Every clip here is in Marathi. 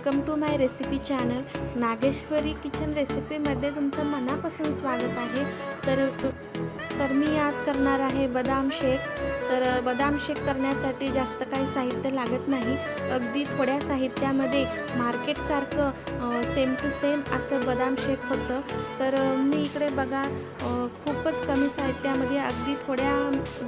Welcome to my recipe channel. Nageshwari kitchen रेसिपीमध्ये तुमचं मनापासून स्वागत आहे. तर तर मी आज करणार आहे बदाम शेक. तर बदाम शेक करण्यासाठी जास्त काही साहित्य लागत नाही. अगदी थोड्या साहित्यामध्ये मार्केटसारखं सेम टू सेम असं बदाम शेक होतं. तर मी इकडे बघा खूपच कमी साहित्यामध्ये अगदी थोड्या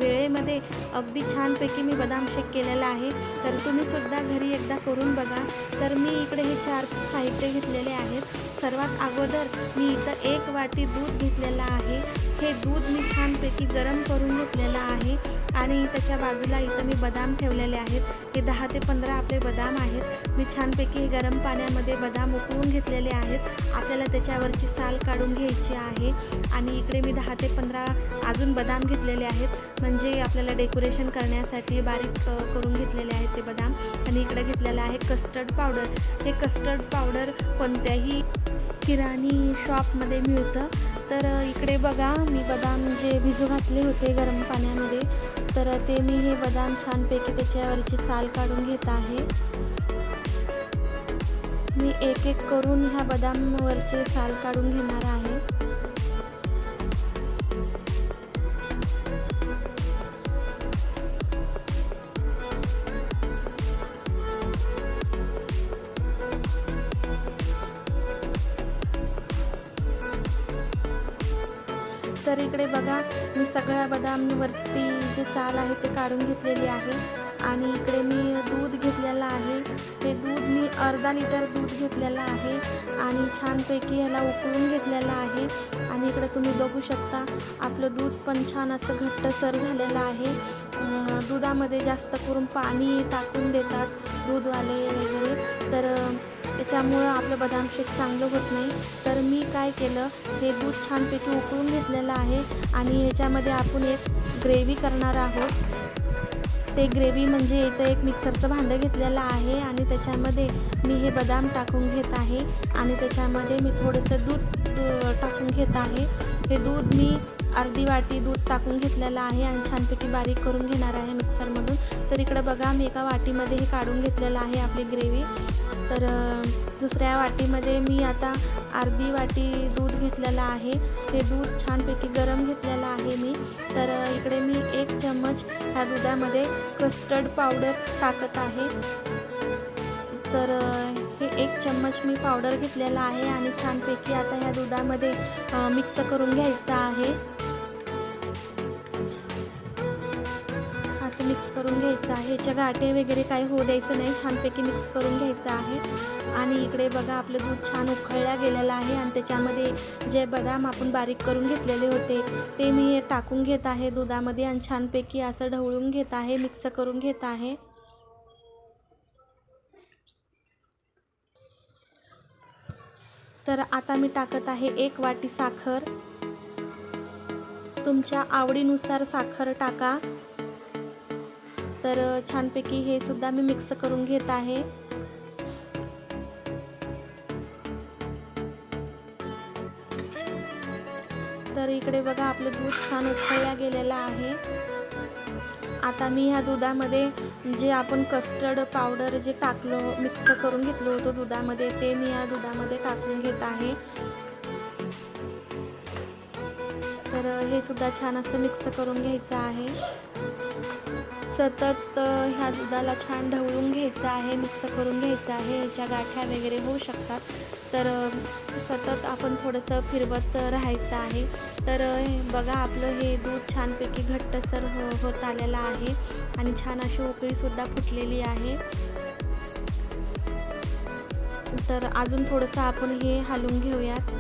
वेळेमध्ये अगदी छानपैकी मी बदाम शेक केलेला आहे. तर तुम्ही सुद्धा घरी एकदा करून बघा. तर मी इकडे हे चार साहित्य घेतलेले आहेत. सर्वात अगोदर मी इथं एक वाटी दूध घेतलेलं आहे. हे दूध मी छानपैकी गरम करून घेतलेलं आहे आणि त्याच्या बाजूला इथं मी बदाम ठेवलेले आहेत. हे दहा ते पंधरा आपले बदाम आहेत. मी छानपैकी गरम पाण्यामध्ये बदाम उकळून घेतलेले आहेत. आपल्याला त्याच्यावरची साल काढून घ्यायची आहे आणि इकडे मी दहा ते पंधरा अजून बदाम घेतलेले आहेत. म्हणजे आपल्याला डेकोरेशन करण्यासाठी बारीक करून घेतलेले आहेत ते बदाम. आणि इकडे घेतलेलं आहे कस्टर्ड पावडर हे कस्टर्ड पावडर कोणत्याही किराणी शॉपमध्ये मिळतं. तर इकडे बघा मी बदाम जे भिजू घातले होते गरम पाण्यामध्ये तर ते मी हे बदाम छानपैकी त्याच्यावरची साल काढून घेत आहे. मी एक एक करून ह्या बदामवरचे साल काढून घेणार आहे. तर इकडे बघा मी सगळ्या बदामवरती जे साल आहे ते काढून घेतलेली आहे. आणि इकडे मी दूध घेतलेलं आहे. ते दूध मी अर्धा लिटर दूध घेतलेलं आहे. आणि छानपैकी ह्याला उकळून घेतलेलं आहे. आणि इकडे तुम्ही बघू शकता आपलं दूध पण छान असं घट्टसर झालेलं आहे. दुधामध्ये जास्त करून पाणी टाकून देतात दूधवाले वगैरे. तर त्याच्यामुळं आपलं बदाम शेक चांगलं होत नाही. तर मी काय केलं हे दूध छानपैकी उकळून घेतलेलं आहे आणि ह्याच्यामध्ये आपण एक ग्रेव्ही करणार आहोत. ते ग्रेव्ही म्हणजे इथं एक मिक्सरचं भांडं घेतलेलं आहे आणि त्याच्यामध्ये मी हे बदाम टाकून घेत आहे आणि त्याच्यामध्ये मी थोडंसं दूध टाकून घेत आहे. हे दूध मी अर्धी वाटी दूध टाकून घेतलेलं आहे आणि छानपैकी बारीक करून घेणार आहे मिक्सरमधून. तर इकडं बघा मी एका वाटीमध्ये हे काढून घेतलेलं आहे आपली ग्रेव्ही. तर दुसऱ्या वाटीमध्ये मी आता अर्धी वाटी दूध घेतलेलं आहे. ते दूध छानपैकी गरम घेतलेलं आहे मी. तर इकडे मी एक चम्मच ह्या दुधामध्ये कस्टर्ड पावडर टाकत आहे. तर हे एक चम्मच मी पावडर घेतलेला आहे आणि छानपैकी आता ह्या दुधामध्ये मिक्स करून घ्यायचं आहे. घ्यायचं आहे. ह्याच्या गाठे वगैरे काही होऊ द्यायचं नाही. छानपैकी मिक्स करून घ्यायचं आहे. आणि इकडे बघा आपलं दूध छान उकळल्या गेलेलं आहे. आणि त्याच्यामध्ये जे बदाम आपण बारीक करून घेतलेले होते ते मी टाकून घेत आहे दुधामध्ये आणि छानपैकी असं ढवळून घेत आहे मिक्स करून घेत आहे. तर आता मी टाकत आहे एक वाटी साखर. तुमच्या आवडीनुसार साखर टाका. तर छानपैकी हे सुद्धा मी मिक्स करून घेत आहे. तर इकडे बघा आपलं दूध छान उकळल्या गेलेलं आहे. आता मी ह्या दुधामध्ये जे आपण कस्टर्ड पावडर जे टाकलो मिक्स करून घेतलं होतं दुधामध्ये ते मी या दुधामध्ये टाकून घेत आहे. तर हे सुद्धा छान असं मिक्स करून घ्यायचं आहे. सतत ह्या दुधाला छान ढवळून घ्यायचं आहे मिक्स करून घ्यायचं आहे ह्याच्या गाठ्या वगैरे होऊ शकतात. तर सतत आपण थोडंसं फिरवत राहायचं आहे. तर बघा आपलं हे दूध छानपैकी घट्टसर हो होत आलेलं आहे आणि छान अशी उकळीसुद्धा फुटलेली आहे. तर अजून थोडंसं आपण हे हलवून घेऊयात.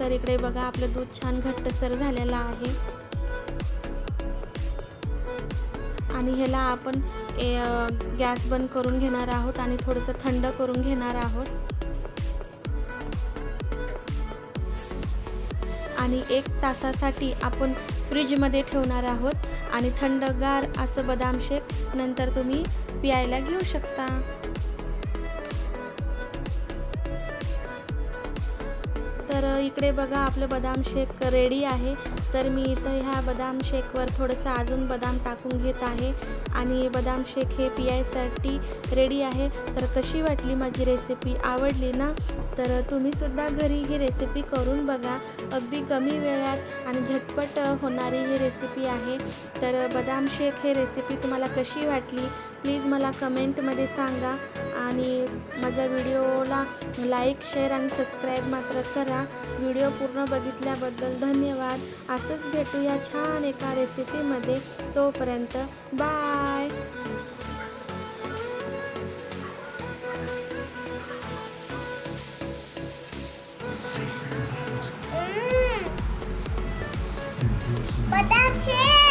तर इकडे बघा आपलं दूध छान घट्टसर झालेलं आहे. आणि ह्याला आपण गॅस बंद करून घेणार आहोत आणि थोडंसं थंड करून घेणार आहोत. आणि एक तासासाठी आपण फ्रीजमध्ये ठेवणार आहोत आणि थंडगार असं बदाम शेक नंतर तुम्ही प्यायला घेऊ शकता. तर इकडे बघा आपलं बदाम शेक रेडी आहे. तर मी इथं ह्या बदाम शेकवर थोडंसं अजून बदाम टाकून घेत आहे. आणि बदाम शेक हे पियायसाठी रेडी आहे. तर कशी वाटली माझी रेसिपी आवडली ना? तर तुम्हीसुद्धा घरी ही रेसिपी करून बघा. अगदी कमी वेळात आणि झटपट होणारी ही रेसिपी आहे. तर बदाम शेक हे रेसिपी तुम्हाला कशी वाटली? प्लीज मला कमेंटमध्ये सांगा. आणि माझ्या व्हिडिओला लाईक शेअर आणि सबस्क्राईब मात्र करा. व्हिडिओ पूर्ण बघितल्याबद्दल धन्यवाद. असंच भेटूया छान एका रेसिपीमध्ये तोपर्यंत बाय बदाम शेक.